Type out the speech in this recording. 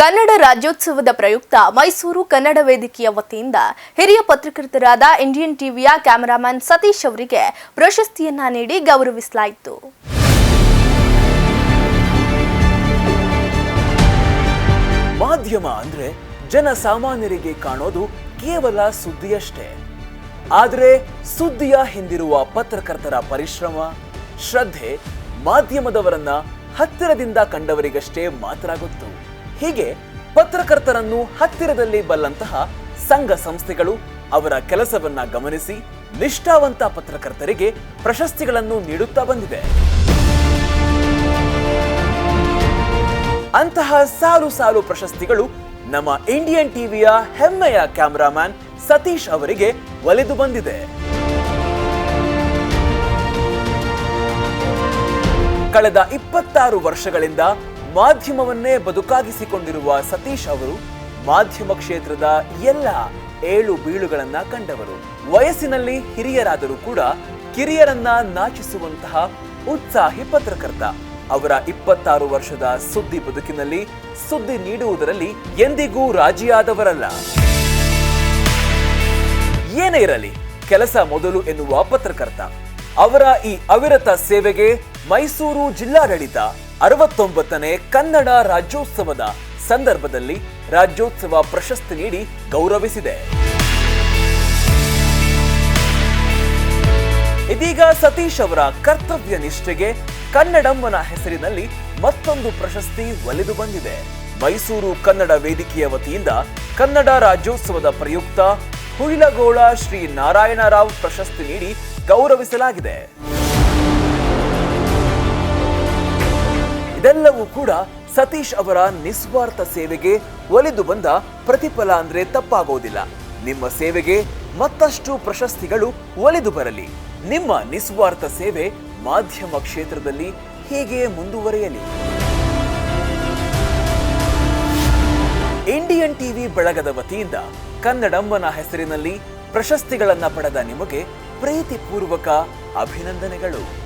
ಕನ್ನಡ ರಾಜ್ಯೋತ್ಸವದ ಪ್ರಯುಕ್ತ ಮೈಸೂರು ಕನ್ನಡ ವೇದಿಕೆಯ ವತಿಯಿಂದ ಹಿರಿಯ ಪತ್ರಕರ್ತರಾದ ಇಂಡಿಯನ್ ಟಿವಿಯ ಕ್ಯಾಮೆರಾಮನ್ ಸತೀಶ್ ಅವರಿಗೆ ಪ್ರಶಸ್ತಿಯನ್ನ ನೀಡಿ ಗೌರವಿಸಲಾಯಿತು. ಮಾಧ್ಯಮ ಅಂದ್ರೆ ಜನಸಾಮಾನ್ಯರಿಗೆ ಕಾಣೋದು ಕೇವಲ ಸುದ್ದಿಯಷ್ಟೇ. ಆದರೆ ಸುದ್ದಿಯ ಹಿಂದಿರುವ ಪತ್ರಕರ್ತರ ಪರಿಶ್ರಮ, ಶ್ರದ್ಧೆ ಮಾಧ್ಯಮದವರನ್ನ ಹತ್ತಿರದಿಂದ ಕಂಡವರಿಗಷ್ಟೇ ಮಾತ್ರ ಗೊತ್ತು. ಹೀಗೆ ಪತ್ರಕರ್ತರನ್ನು ಹತ್ತಿರದಲ್ಲಿ ಬಲ್ಲಂತಹ ಸಂಘ ಸಂಸ್ಥೆಗಳು ಅವರ ಕೆಲಸವನ್ನ ಗಮನಿಸಿ ನಿಷ್ಠಾವಂತ ಪತ್ರಕರ್ತರಿಗೆ ಪ್ರಶಸ್ತಿಗಳನ್ನು ನೀಡುತ್ತಾ ಬಂದಿದೆ. ಅಂತಹ ಸಾಲು ಸಾಲು ಪ್ರಶಸ್ತಿಗಳು ನಮ್ಮ ಇಂಡಿಯನ್ ಟಿವಿಯ ಹೆಮ್ಮೆಯ ಕ್ಯಾಮರಾಮ್ಯಾನ್ ಸತೀಶ್ ಅವರಿಗೆ ಒಲಿದು ಬಂದಿದೆ. ಕಳೆದ ಇಪ್ಪತ್ತಾರು ವರ್ಷಗಳಿಂದ ಮಾಧ್ಯಮವನ್ನೇ ಬದುಕಾಗಿಸಿಕೊಂಡಿರುವ ಸತೀಶ್ ಅವರು ಮಾಧ್ಯಮ ಕ್ಷೇತ್ರದ ಎಲ್ಲ ಏಳು ಬೀಳುಗಳನ್ನ ಕಂಡವರು. ವಯಸ್ಸಿನಲ್ಲಿ ಹಿರಿಯರಾದರೂ ಕೂಡ ಕಿರಿಯರನ್ನ ನಾಚಿಸುವಂತಹ ಉತ್ಸಾಹಿ ಪತ್ರಕರ್ತ. ಅವರ ಇಪ್ಪತ್ತಾರು ವರ್ಷದ ಸುದ್ದಿ ಬದುಕಿನಲ್ಲಿ ಸುದ್ದಿ ನೀಡುವುದರಲ್ಲಿ ಎಂದಿಗೂ ರಾಜಿಯಾದವರಲ್ಲ. ಏನೇ ಇರಲಿ, ಕೆಲಸ ಮೊದಲು ಎನ್ನುವ ಪತ್ರಕರ್ತ. ಅವರ ಈ ಅವಿರತ ಸೇವೆಗೆ ಮೈಸೂರು ಜಿಲ್ಲಾಡಳಿತ ಅರವತ್ತೊಂಬತ್ತನೇ ಕನ್ನಡ ರಾಜ್ಯೋತ್ಸವದ ಸಂದರ್ಭದಲ್ಲಿ ರಾಜ್ಯೋತ್ಸವ ಪ್ರಶಸ್ತಿ ನೀಡಿ ಗೌರವಿಸಿದೆ. ಇದೀಗ ಸತೀಶ್ ಅವರ ಕರ್ತವ್ಯ ನಿಷ್ಠೆಗೆ ಕನ್ನಡಮ್ಮನ ಹೆಸರಿನಲ್ಲಿ ಮತ್ತೊಂದು ಪ್ರಶಸ್ತಿ ಒಲಿದು ಬಂದಿದೆ. ಮೈಸೂರು ಕನ್ನಡ ವೇದಿಕೆಯ ವತಿಯಿಂದ ಕನ್ನಡ ರಾಜ್ಯೋತ್ಸವದ ಪ್ರಯುಕ್ತ ಹುಯಿಲಗೋಳ ಶ್ರೀ ನಾರಾಯಣರಾವ್ ಪ್ರಶಸ್ತಿ ನೀಡಿ ಗೌರವಿಸಲಾಗಿದೆ. ಇದೆಲ್ಲವೂ ಕೂಡ ಸತೀಶ್ ಅವರ ನಿಸ್ವಾರ್ಥ ಸೇವೆಗೆ ಒಲಿದು ಬಂದ ಪ್ರತಿಫಲ ಅಂದ್ರೆ ತಪ್ಪಾಗೋದಿಲ್ಲ. ನಿಮ್ಮ ಸೇವೆಗೆ ಮತ್ತಷ್ಟು ಪ್ರಶಸ್ತಿಗಳು ಒಲಿದು ಬರಲಿ. ನಿಮ್ಮ ನಿಸ್ವಾರ್ಥ ಸೇವೆ ಮಾಧ್ಯಮ ಕ್ಷೇತ್ರದಲ್ಲಿ ಹೀಗೆ ಮುಂದುವರೆಯಲಿ? ಇಂಡಿಯನ್ ಟಿವಿ ಬಳಗದ ವತಿಯಿಂದ ಕನ್ನಡಮ್ಮನ ಹೆಸರಿನಲ್ಲಿ ಪ್ರಶಸ್ತಿಗಳನ್ನು ಪಡೆದ ನಿಮಗೆ ಪ್ರೀತಿಪೂರ್ವಕ ಅಭಿನಂದನೆಗಳು.